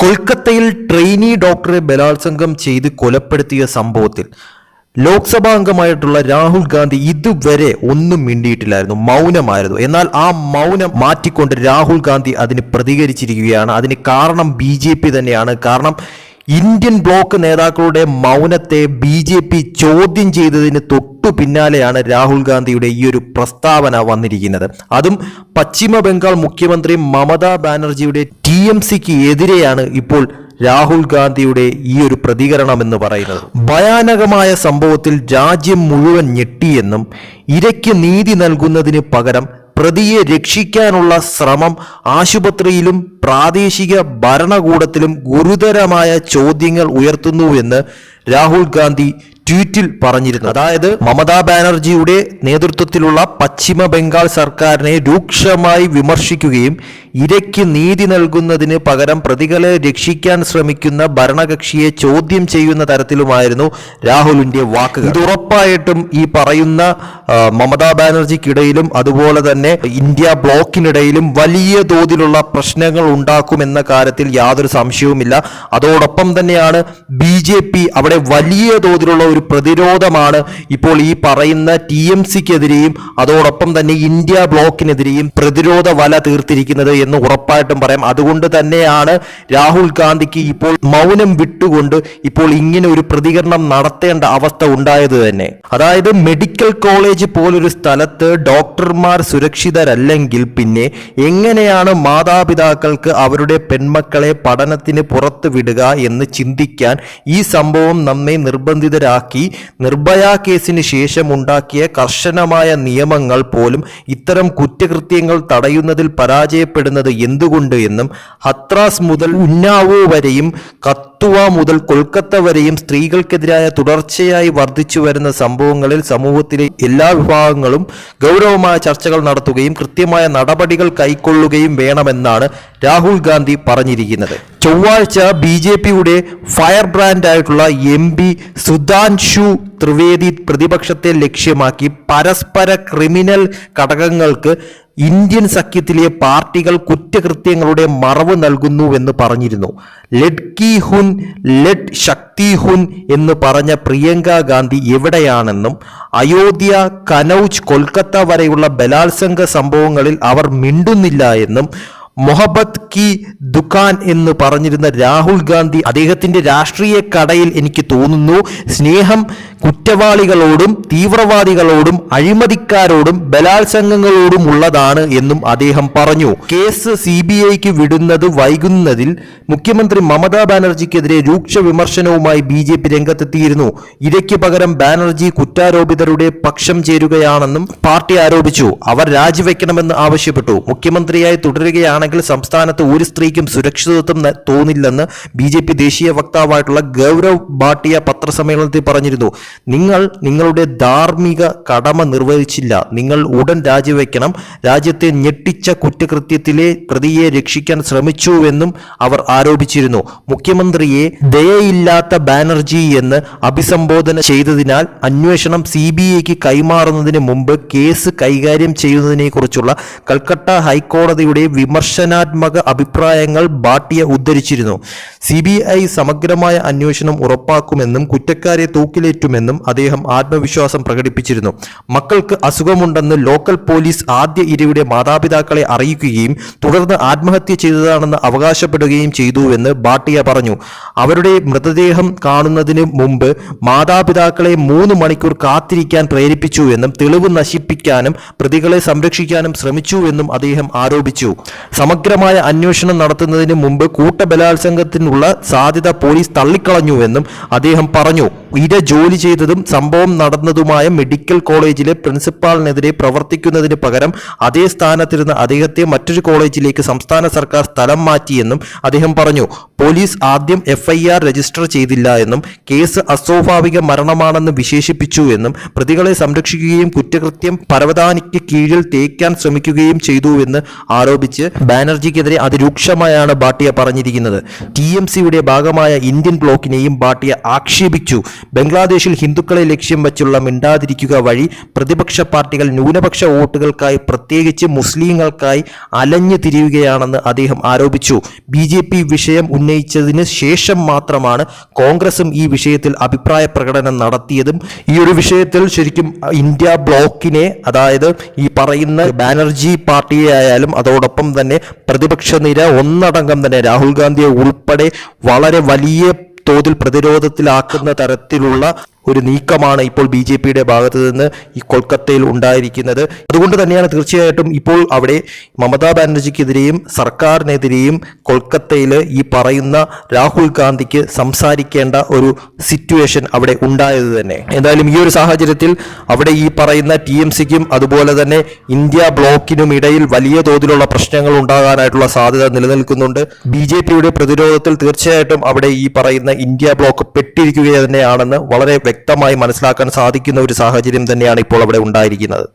കൊൽക്കത്തയിൽ ട്രെയിനി ഡോക്ടറെ ബലാത്സംഗം ചെയ്ത് കൊലപ്പെടുത്തിയ സംഭവത്തിൽ ലോക്സഭാ അംഗമായിട്ടുള്ള രാഹുൽ ഗാന്ധി ഇതുവരെ ഒന്നും മിണ്ടിയിട്ടില്ലായിരുന്നു മൗനമായിരുന്നു. എന്നാൽ ആ മൗനം മാറ്റിക്കൊണ്ട് രാഹുൽ ഗാന്ധി അതിന് പ്രതികരിച്ചിരിക്കുകയാണ്. അതിന് കാരണം ബി തന്നെയാണ്. കാരണം ഇന്ത്യൻ ബ്ലോക്ക് നേതാക്കളുടെ മൗനത്തെ ബി ജെ പി ചോദ്യം ചെയ്തതിന് തൊട്ടു പിന്നാലെയാണ് രാഹുൽ ഗാന്ധിയുടെ ഈ ഒരു പ്രസ്താവന വന്നിരിക്കുന്നത്. അതും പശ്ചിമ ബംഗാൾ മുഖ്യമന്ത്രി മമതാ ബാനർജിയുടെ ടി എം സിക്ക് എതിരെയാണ് ഇപ്പോൾ രാഹുൽ ഗാന്ധിയുടെ ഈ ഒരു പ്രതികരണം എന്ന് പറയുന്നത്. ഭയാനകമായ സംഭവത്തിൽ രാജ്യം മുഴുവൻ ഞെട്ടിയെന്നും ഇരയ്ക്ക് നീതി നൽകുന്നതിന് പകരം പ്രതിയെ രക്ഷിക്കാനുള്ള ശ്രമം ആശുപത്രിയിലും പ്രാദേശിക ഭരണകൂടത്തിലും ഗുരുതരമായ ചോദ്യങ്ങൾ ഉയർത്തുന്നുവെന്ന് രാഹുൽ ഗാന്ധി ട്വീറ്റിൽ പറഞ്ഞിരുന്നു. അതായത് മമതാ ബാനർജിയുടെ നേതൃത്വത്തിലുള്ള പശ്ചിമ ബംഗാൾ സർക്കാരിനെ രൂക്ഷമായി വിമർശിക്കുകയും ഇരയ്ക്ക് നീതി നൽകുന്നതിന് പകരം പ്രതികളെ രക്ഷിക്കാൻ ശ്രമിക്കുന്ന ഭരണകക്ഷിയെ ചോദ്യം ചെയ്യുന്ന തരത്തിലുമായിരുന്നു രാഹുലിന്റെ വാക്കുകൾ. ഇത് ഉറപ്പായിട്ടും ഈ പറയുന്ന മമതാ ബാനർജിക്കിടയിലും അതുപോലെ തന്നെ ഇന്ത്യ ബ്ലോക്കിനിടയിലും വലിയ തോതിലുള്ള പ്രശ്നങ്ങൾ ഉണ്ടാക്കുമെന്ന കാര്യത്തിൽ യാതൊരു സംശയവുമില്ല. അതോടൊപ്പം തന്നെയാണ് ബി ജെ പി അവിടെ വലിയ തോതിലുള്ള ഒരു പ്രതിരോധമാണ് ഇപ്പോൾ ഈ പറയുന്ന ടി എം സിക്കെതിരെയും അതോടൊപ്പം തന്നെ ഇന്ത്യ ബ്ലോക്കിനെതിരെയും പ്രതിരോധ വല തീർത്തിരിക്കുന്നത് എന്ന് ഉറപ്പായിട്ടും പറയാം. അതുകൊണ്ട് തന്നെയാണ് രാഹുൽ ഗാന്ധിക്ക് ഇപ്പോൾ മൗനം വിട്ടുകൊണ്ട് ഇപ്പോൾ ഇങ്ങനെ ഒരു പ്രതികരണം നടത്തേണ്ട അവസ്ഥ ഉണ്ടായത് തന്നെ. അതായത് മെഡിക്കൽ കോളേജ് പോലൊരു സ്ഥലത്ത് ഡോക്ടർമാർ സുരക്ഷിതരല്ലെങ്കിൽ പിന്നെ എങ്ങനെയാണ് മാതാപിതാക്കൾക്ക് അവരുടെ പെൺമക്കളെ പഠനത്തിന് പുറത്ത് വിടുക എന്ന് ചിന്തിക്കാൻ ഈ സംഭവം നമ്മെ നിർബന്ധിതരാക്കി നിർഭയ കേസിന് ശേഷം ഉണ്ടാക്കിയ കർശനമായ നിയമങ്ങൾ പോലും ഇത്തരം കുറ്റകൃത്യങ്ങൾ തടയുന്നതിൽ പരാജയപ്പെടുന്നത് എന്തുകൊണ്ട് എന്നും ഹത്രാസ് മുതൽ ഉന്നാവോ വരെയും കത്തുവ മുതൽ കൊൽക്കത്ത വരെയും സ്ത്രീകൾക്കെതിരായ തുടർച്ചയായി വർദ്ധിച്ചു വരുന്ന സംഭവങ്ങളിൽ സമൂഹത്തിലെ എല്ലാ വിഭാഗങ്ങളും ഗൗരവമായ ചർച്ചകൾ നടത്തുകയും കൃത്യമായ നടപടികൾ കൈക്കൊള്ളുകയും വേണമെന്നാണ് രാഹുൽ ഗാന്ധി പറഞ്ഞിരിക്കുന്നത്. ചൊവ്വാഴ്ച ബി ജെ പിയുടെ ഫയർ ബ്രാൻഡായിട്ടുള്ള എം പി സുധാൻഷു ത്രിവേദി പ്രതിപക്ഷത്തെ ലക്ഷ്യമാക്കി പരസ്പര ക്രിമിനൽ ഘടകങ്ങൾക്ക് ഇന്ത്യൻ സഖ്യത്തിലെ പാർട്ടികൾ കുറ്റകൃത്യങ്ങളുടെ മറവ് നൽകുന്നുവെന്ന് പറഞ്ഞിരുന്നു. ലെഡ് കി ഹുൻ ലെഡ് ശക്തി ഹുൻ എന്ന് പറഞ്ഞ പ്രിയങ്ക ഗാന്ധി എവിടെയാണെന്നും അയോധ്യ കനൌജ് കൊൽക്കത്ത വരെയുള്ള ബലാത്സംഗ സംഭവങ്ങളിൽ അവർ മിണ്ടുന്നില്ല എന്നും മൊഹബത്ത് കി ദുഖാൻ എന്ന് പറഞ്ഞിരുന്ന രാഹുൽ ഗാന്ധി അദ്ദേഹത്തിന്റെ രാഷ്ട്രീയ കടയിൽ എനിക്ക് തോന്നുന്നു സ്നേഹം കുറ്റവാളികളോടും തീവ്രവാദികളോടും അഴിമതിക്കാരോടും ബലാത്സംഗങ്ങളോടും ഉള്ളതാണ് എന്നും അദ്ദേഹം പറഞ്ഞു. കേസ് സി ബി ഐക്ക് വിടുന്നത് വൈകുന്നതിൽ മുഖ്യമന്ത്രി മമതാ ബാനർജിക്കെതിരെ രൂക്ഷ വിമർശനവുമായി ബി ജെ പി രംഗത്തെത്തിയിരുന്നു. ഇരയ്ക്ക് പകരം ബാനർജി കുറ്റാരോപിതരുടെ പക്ഷം ചേരുകയാണെന്നും പാർട്ടി ആരോപിച്ചു. അവർ രാജിവെക്കണമെന്ന് ആവശ്യപ്പെട്ടു. മുഖ്യമന്ത്രിയായി തുടരുകയാണെങ്കിൽ സംസ്ഥാനത്ത് ഒരു സ്ത്രീക്കും സുരക്ഷിതത്വം തോന്നില്ലെന്ന് ബി ജെ പി ദേശീയ വക്താവായിട്ടുള്ള ഗൗരവ് ഭാട്ടിയ പത്രസമ്മേളനത്തിൽ പറഞ്ഞിരുന്നു. നിങ്ങൾ നിങ്ങളുടെ ധാർമ്മിക കടമ നിർവഹിച്ചില്ല. നിങ്ങൾ ഉടൻ രാജിവെക്കണം. രാജ്യത്തെ ഞെട്ടിച്ച കുറ്റകൃത്യത്തിലെ പ്രതിയെ രക്ഷിക്കാൻ ശ്രമിച്ചുവെന്നും അവർ ആരോപിച്ചിരുന്നു. മുഖ്യമന്ത്രിയെ ദയയില്ലാത്ത ബാനർജി എന്ന് അഭിസംബോധന ചെയ്തതിനാൽ അന്വേഷണം സി ബി ഐക്ക് കൈമാറുന്നതിന് മുമ്പ് കേസ് കൈകാര്യം ചെയ്യുന്നതിനെ കുറിച്ചുള്ള കൽക്കട്ട ഹൈക്കോടതിയുടെ വിമർശനാത്മക അഭിപ്രായങ്ങൾ ഭാട്ടിയ ഉദ്ധരിച്ചിരുന്നു. സി സമഗ്രമായ അന്വേഷണം ഉറപ്പാക്കുമെന്നും കുറ്റക്കാരെ തൂക്കിലേറ്റുമെന്നും അദ്ദേഹം ആത്മവിശ്വാസം പ്രകടിപ്പിച്ചിരുന്നു. മക്കൾക്ക് അസുഖമുണ്ടെന്ന് ലോക്കൽ പോലീസ് ആദ്യ ഇരയുടെ മാതാപിതാക്കളെ അറിയിക്കുകയും തുടർന്ന് ആത്മഹത്യ ചെയ്തതാണെന്ന് അവകാശപ്പെടുകയും ചെയ്തുവെന്ന് ഭാട്ടിയ പറഞ്ഞു. അവരുടെ മൃതദേഹം കാണുന്നതിന് മുമ്പ് മാതാപിതാക്കളെ മൂന്ന് മണിക്കൂർ കാത്തിരിക്കാൻ പ്രേരിപ്പിച്ചുവെന്നും തെളിവ് നശിപ്പിക്കാനും പ്രതികളെ സംരക്ഷിക്കാനും ശ്രമിച്ചുവെന്നും അദ്ദേഹം ആരോപിച്ചു. സമഗ്രമായ അന്വേഷണം നടത്തുന്നതിന് മുമ്പ് കൂട്ടബലാത്സംഗത്തിനുള്ള സാധ്യത പോലീസ് തള്ളിക്കളഞ്ഞുവെന്നും അദ്ദേഹം പറഞ്ഞു. ഇര ജോലി ചെയ്തതും സംഭവം നടന്നതുമായ മെഡിക്കൽ കോളേജിലെ പ്രിൻസിപ്പാളിനെതിരെ പ്രവർത്തിക്കുന്നതിന് പകരം അതേ സ്ഥാനത്തിരുന്ന അദ്ദേഹത്തെ മറ്റൊരു കോളേജിലേക്ക് സംസ്ഥാന സർക്കാർ സ്ഥലം മാറ്റിയെന്നും അദ്ദേഹം പറഞ്ഞു. പോലീസ് ആദ്യം എഫ്ഐആർ രജിസ്റ്റർ ചെയ്തില്ല എന്നും കേസ് അസ്വാഭാവിക മരണമാണെന്ന് വിശേഷിപ്പിച്ചു എന്നും പ്രതികളെ സംരക്ഷിക്കുകയും കുറ്റകൃത്യം പരവതാനിക്ക് കീഴിൽ തേക്കാൻ ശ്രമിക്കുകയും ചെയ്തുവെന്ന് ആരോപിച്ച് ബാനർജിക്കെതിരെ അതിരൂക്ഷമായാണ് ഭാട്ടിയ പറഞ്ഞിരിക്കുന്നത്. ടി എം സിയുടെ ഭാഗമായ ഇന്ത്യൻ ബ്ലോക്കിനെയും ഭാട്ടിയ ആക്ഷേപിച്ചു. ബംഗ്ലാദേശിൽ ഹിന്ദുക്കളെ ലക്ഷ്യം വച്ചുള്ള മിണ്ടാതിരിക്കുക വഴി പ്രതിപക്ഷ പാർട്ടികൾ ന്യൂനപക്ഷ വോട്ടുകൾക്കായി പ്രത്യേകിച്ച് മുസ്ലിങ്ങൾക്കായി അലഞ്ഞു തിരിയുകയാണെന്ന് അദ്ദേഹം ആരോപിച്ചു. ബി ജെ പി വിഷയം ഉന്നയിച്ചതിന് ശേഷം മാത്രമാണ് കോൺഗ്രസും ഈ വിഷയത്തിൽ അഭിപ്രായ പ്രകടനം നടത്തിയതും. ഈ ഒരു വിഷയത്തിൽ ശരിക്കും ഇന്ത്യ ബ്ലോക്കിനെ അതായത് ഈ പറയുന്ന ബാനർജി പാർട്ടിയെ ആയാലും അതോടൊപ്പം തന്നെ പ്രതിപക്ഷ നിര ഒന്നടങ്കം തന്നെ രാഹുൽ ഗാന്ധിയെ ഉൾപ്പെടെ വളരെ വലിയ തോതിൽ പ്രതിരോധത്തിലാക്കുന്ന തരത്തിലുള്ള ഒരു നീക്കമാണ് ഇപ്പോൾ ബി ജെ പിയുടെ ഭാഗത്ത് നിന്ന് ഈ കൊൽക്കത്തയിൽ ഉണ്ടായിരിക്കുന്നത്. അതുകൊണ്ട് തന്നെയാണ് തീർച്ചയായിട്ടും ഇപ്പോൾ അവിടെ മമതാ ബാനർജിക്കെതിരെയും സർക്കാരിനെതിരെയും കൊൽക്കത്തയിൽ ഈ പറയുന്ന രാഹുൽ ഗാന്ധിക്ക് സംസാരിക്കേണ്ട ഒരു സിറ്റുവേഷൻ അവിടെ ഉണ്ടായത് തന്നെ. എന്തായാലും ഈ ഒരു സാഹചര്യത്തിൽ അവിടെ ഈ പറയുന്ന ടി എം സിക്കും അതുപോലെ തന്നെ ഇന്ത്യ ബ്ലോക്കിനും ഇടയിൽ വലിയ തോതിലുള്ള പ്രശ്നങ്ങൾ ഉണ്ടാകാനായിട്ടുള്ള സാധ്യത നിലനിൽക്കുന്നുണ്ട്. ബി ജെ പിയുടെ പ്രതിരോധത്തിൽ തീർച്ചയായിട്ടും അവിടെ ഈ പറയുന്ന ഇന്ത്യ ബ്ലോക്ക് പെട്ടിരിക്കുക തന്നെയാണെന്ന് വളരെ വ്യക്തമായി മനസ്സിലാക്കാൻ സാധിക്കുന്ന ഒരു സാഹചര്യം തന്നെയാണ് ഇപ്പോൾ അവിടെ ഉണ്ടായിരിക്കുന്നത്.